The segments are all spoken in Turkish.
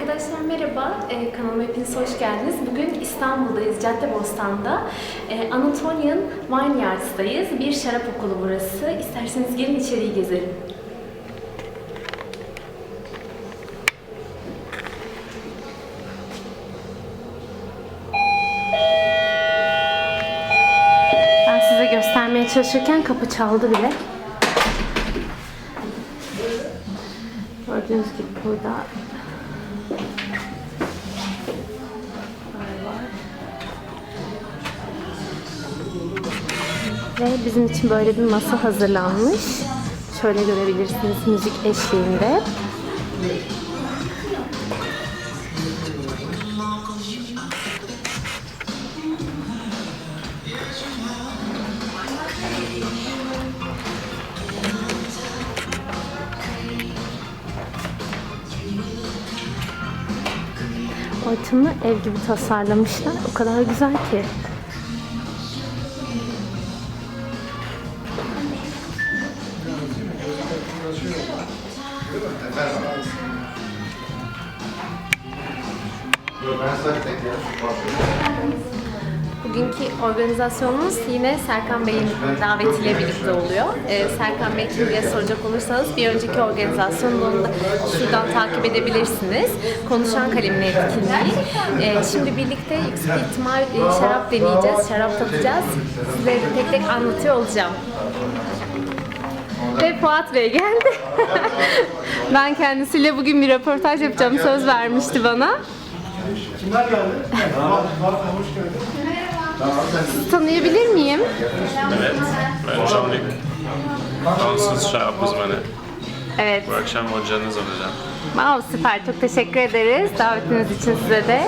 Arkadaşlar merhaba, ee, kanalıma hepiniz hoş geldiniz. Bugün İstanbul'dayız, Caddebostan'da. Ee, Anatolian Vineyards'dayız. Bir şarap okulu burası. İsterseniz gelin içeriği gezelim. Ben size göstermeye çalışırken kapı çaldı bile. Gördüğünüz gibi burada Ve bizim için böyle bir masa hazırlanmış. Şöyle görebilirsiniz müzik eşliğinde. Ortamı ev gibi tasarlamışlar. O kadar güzel ki. Bugünkü organizasyonumuz yine Serkan Bey'in davetiyle birlikte oluyor. Ee, Serkan Bey kim diye soracak olursanız bir önceki organizasyonda onu da şuradan takip edebilirsiniz. Konuşan Kalem'in etkinliği. Ee, şimdi birlikte yüksek ihtimal e, şarap deneyeceğiz, şarap tatacağız. Sizlere tek tek anlatıyor olacağım. Ve Fuat Bey geldi. ben kendisiyle bugün bir röportaj yapacağım. Söz vermişti bana. Kimler geldi? Merhaba. hoş geldin. Sizi tanıyabilir miyim? Evet, ben Canlik. Fransız şarap uzmanı. Evet. Bu akşam hocanız olacağım. Wow, süper. Çok teşekkür ederiz davetiniz için size de.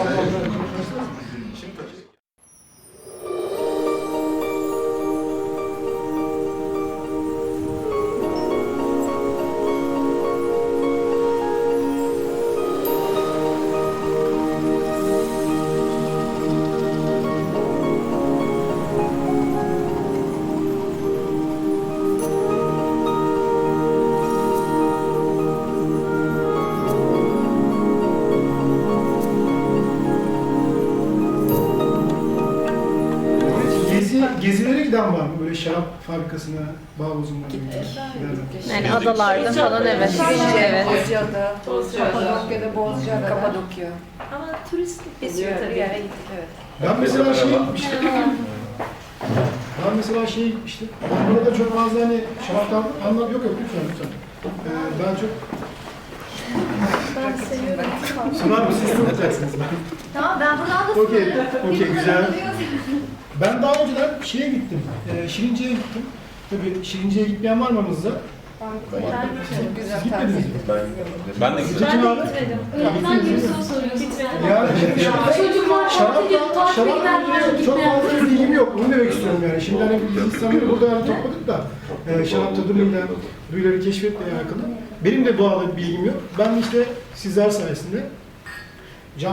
Şarap fabrikasına, bağ bozumlarına gittik. Yani adalarda falan evet. Evet. Bozcaada, Kapadokya'da Bozcaada, Kapadokya. Ama turistik geziyor tabii. yere gittik evet. Ben mesela şeye gitmiştim. Ben mesela şeye gitmiştim. Ben burada çok fazla hani şaraptan anlam yok yok lütfen lütfen. Ee, ben çok Sunar mı siz tutacaksınız ben. Tamam ben buradan da Okey, sunarım. okey Bir güzel. Ben daha önceden şeye gittim. E, Şirince'ye gittim. Tabii Şirince'ye gitmeyen var mı aranızda? Çok güzel Siz gitmediniz mi? Ben de Sizin için abi. Öğretmen gibi soru soruyorsun. Yani şimdi şarap- Çocuklar şaraptan, şaraptan çok fazla bilgim yok. Onu demek istiyorum yani. Şimdi hani biz İstanbul'da burada yani topladık da e, şarap tadımıyla, duyuları keşfetle alakalı. Benim de doğal bir bilgim yok. Ben de işte sizler sayesinde,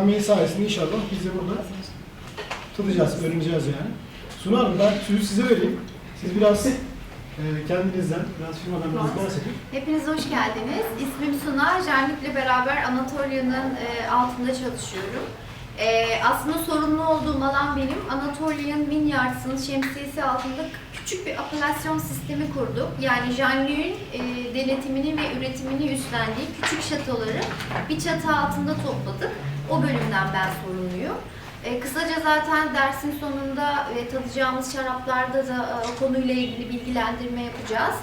Bey sayesinde inşallah biz de burada tadacağız, öğreneceğiz yani. Sunu Hanım ben sözü size vereyim. Siz biraz e, kendinizden, biraz firmadan biraz bahsedin. Hepiniz hoş geldiniz. İsmim Suna. Jernip'le beraber Anatolia'nın e, altında çalışıyorum. E, aslında sorumlu olduğum alan benim. Anatolian Vineyards'ın şemsiyesi altında küçük bir apelasyon sistemi kurduk. Yani Jean-Luc'ün e, denetimini ve üretimini üstlendiği küçük şatoları bir çatı altında topladık. O bölümden ben sorumluyum. E, kısaca zaten dersin sonunda ve tadacağımız şaraplarda da e, konuyla ilgili bilgilendirme yapacağız.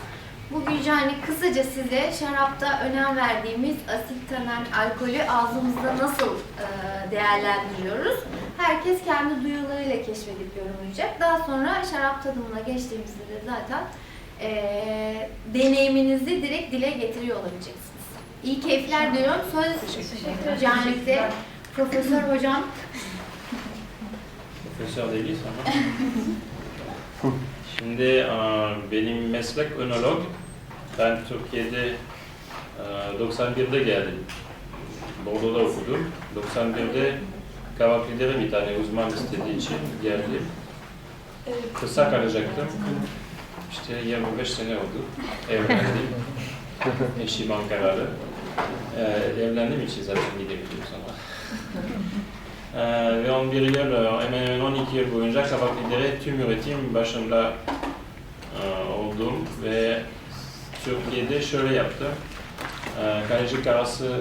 Bugün yani kısaca size şarapta önem verdiğimiz asit tanen alkolü ağzımızda nasıl e, değerlendiriyoruz? Herkes kendi duyularıyla keşfedip yorumlayacak. Daha sonra şarap tadımına geçtiğimizde de zaten e, deneyiminizi direkt dile getiriyor olabileceksiniz. İyi keyifler diliyorum. Söz Canik'te Profesör Hocam Profesör değiliz ama. Şimdi benim meslek önolog. Ben Türkiye'de e, 91'de geldim. Bordo'da okudum. 91'de Kavakli'de bir tane uzman istediği için geldim. Kısa kalacaktım. İşte 25 sene oldu. Evlendim. Eşim Ankaralı. Ee, evlendiğim için zaten gidebiliyorum sonra. Ee, ve 11 yıl, hemen hemen 12 yıl boyunca Kavakli'de tüm üretim başında e, oldum ve Türkiye'de şöyle yaptım. Ee, Kaleci Karası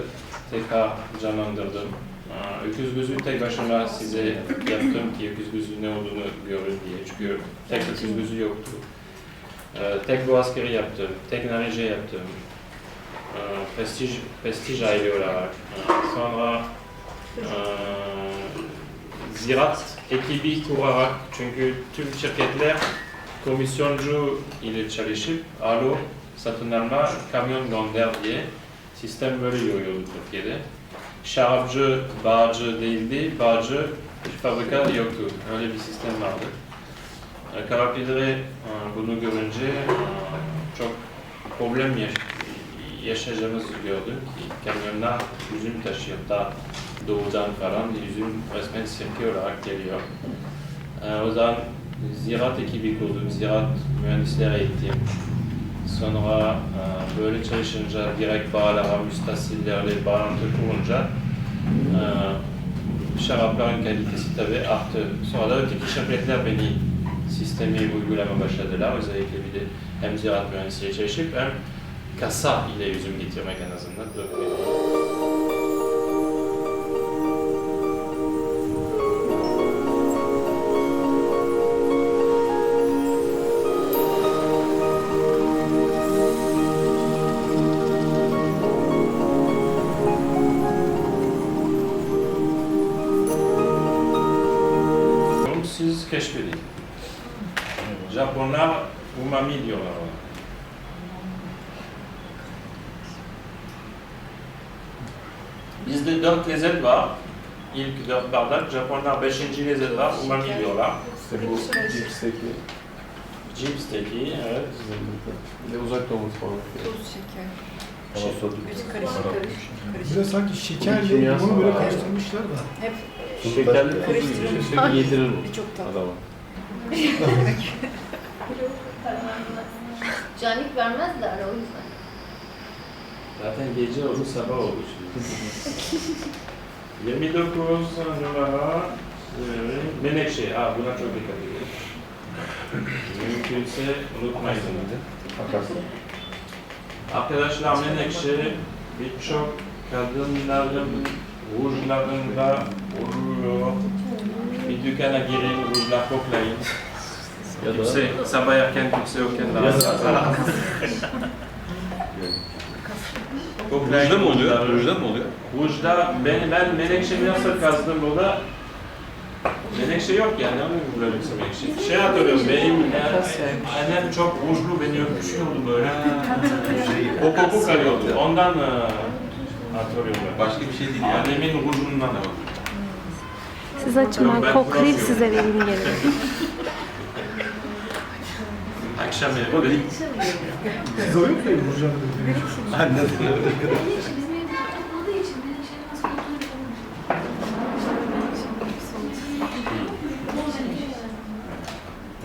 tekrar canlandırdım. Ee, Öküz Gözü tek başıma size yaptım ki Öküz Gözü ne olduğunu görün diye. Çünkü tek Öküz Gözü yoktu. Tek bu askeri yaptım, tek Narice yaptım. Prestij, prestij aile olarak. Sonra ee, Ziraat ekibi kurarak çünkü tüm şirketler komisyoncu ile çalışıp alo satın alma kamyon gönder diye sistem böyle yürüyordu Türkiye'de. Şarapçı, bağcı değildi, bağcı fabrika yoktu. Öyle bir sistem vardı. E, Karapileri e, bunu görünce e, çok problem yaş yaşayacağımızı gördüm ki kamyonlar üzüm taşıyor da doğudan falan üzüm resmen sirke olarak geliyor. E, o zaman ziraat ekibi kurdum, ziraat mühendisleri eğittim. Sonra e, böyle çalışınca direkt bağlara, müstahsillerle bağlantı kurunca e, şarapların kalitesi tabii arttı. Sonra da öteki şirketler beni sistemi uygulama başladılar. Özellikle bir de hem ziraat mühendisliği çalışıp hem kasa ile üzüm getirmek en azından. Böyle. Keşfedin. Japonlar umami diyorlar ona. Bizde dört lezzet var. İlk dört bardak. Japonlar beşinci lezzet var. Umami diyorlar. İşte bu cipsteki Cips'teki, evet. bir de uzak doğu mutfağı. Tuz, şeker. Üç karışık karışık. Bir de sanki şekerle bunu böyle karıştırmışlar da. Hep Şekerli bir şey yedirir bu birçok tat. adama. Canik vermezler o yüzden. Zaten gece oldu sabah oldu şimdi. 29 numara Menekşe. Aa, buna çok dikkat edin. Mümkünse unutmayın. Bakarsın. Arkadaşlar Menekşe birçok kadınların rujlarında oluyor. Bir dükkana girin, rujlar koklayın. Ya da Kimse sabah erken kimse yokken daha. Koklayın Rujda mı oluyor? Rujda mı oluyor? Rujda ben, ben menekşe nasıl kazdım burada? Menekşe yok yani, ne böyle bir menekşe? Şey hatırlıyorum, benim yani, annem çok rujlu, beni öpüşüyordu böyle. o koku kalıyordu, ondan hatırlıyorum ben. Başka bir şey değil yani. Annemin rujundan. Siz açın ben koklayıp size vereyim gelin. Akşam evde. Siz musunuz Burcu'nda? Anladım.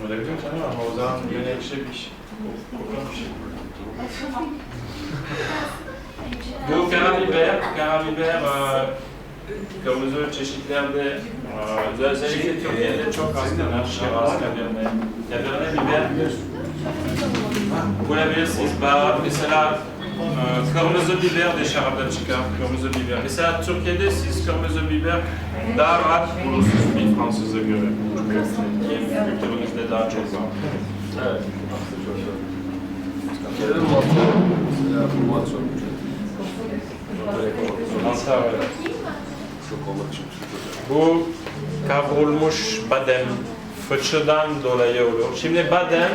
Öyle bir canım ama o menekşe bir şey. Kokan bir şey. Bu karabiber, karabiber e, kırmızı çeşitlerde e, özellikle Türkiye'de çok rastlanır. Şiraz, Kadirne, Kadirne biber bulabilirsiniz. Mesela e, kırmızı biber de şarapta çıkar, kırmızı biber. Mesela Türkiye'de siz kırmızı biber daha rahat bulursunuz bir Fransız'a göre. Çünkü kültürümüzde daha çok var. Bu kavrulmuş badem fıçıdan dolayı oluyor. Şimdi badem,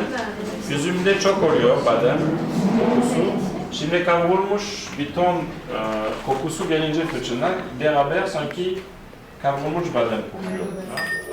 üzümde çok oluyor badem kokusu. Şimdi kavrulmuş bir ton e, kokusu gelince fıçından beraber sanki kavrulmuş badem kokuyor. Ha?